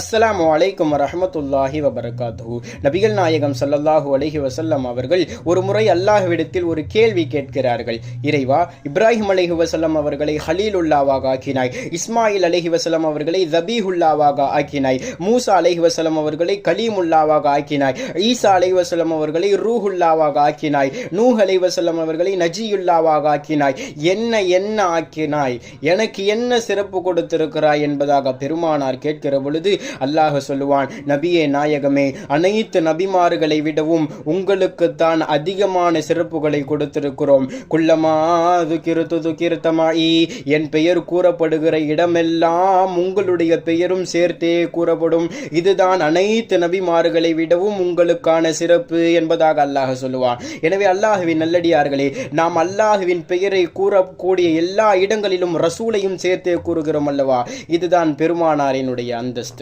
அஸ்ஸலாமு அலைக்கும் வரஹமத்துல்லாஹி வபரகாத்து நபிகள் நாயகம் சல்லல்லாஹு அலஹி வசல்லம் அவர்கள் ஒரு முறை அல்லாஹ்விடத்தில் ஒரு கேள்வி கேட்கிறார்கள். இறைவா இப்ராஹிம் அலைஹி வசல்லம் அவர்களை ஹலீலுல்லாவாக ஆக்கினாய். இஸ்மாயில் அலைஹி வசலம் அவர்களை ஜபீஹுல்லாவாக ஆக்கினாய். மூசா அலைஹி வசலம் அவர்களை கலீமுல்லாவாக ஆக்கினாய். ஈசா அலஹி வசலம் அவர்களை ரூஹுல்லாவாக ஆக்கினாய். நூஹ் அலஹி வசலம் அவர்களை நஜியுல்லாவாக ஆக்கினாய். என்ன என்ன ஆக்கினாய்? எனக்கு என்ன சிறப்பு கொடுத்திருக்கிறாய் என்பதாக பெருமானார் கேட்கிற பொழுது அல்லாஹ் சொல்லுவான் நபியே நாயகமே அனைத்து நபிமார்களை விடவும் உங்களுக்குத்தான் அதிகமான சிறப்புகளை கொடுத்திருக்கிறோம். குள்ளமா துகிருத்து துகிருத்தமாயி என் பெயர் கூறப்படுகிற இடமெல்லாம் உங்களுடைய பெயரும் சேர்த்தே கூறப்படும். இதுதான் அனைத்து நபிமார்களை விடவும் உங்களுக்கான சிறப்பு என்பதாக அல்லாஹ் சொல்லுவான். எனவே அல்லாஹுவின் நல்லடியார்களே நாம் அல்லாஹுவின் பெயரை கூறக்கூடிய எல்லா இடங்களிலும் ரசூலையும் சேர்த்தே கூறுகிறோம் அல்லவா? இதுதான் பெருமானாரினுடைய அந்தஸ்து.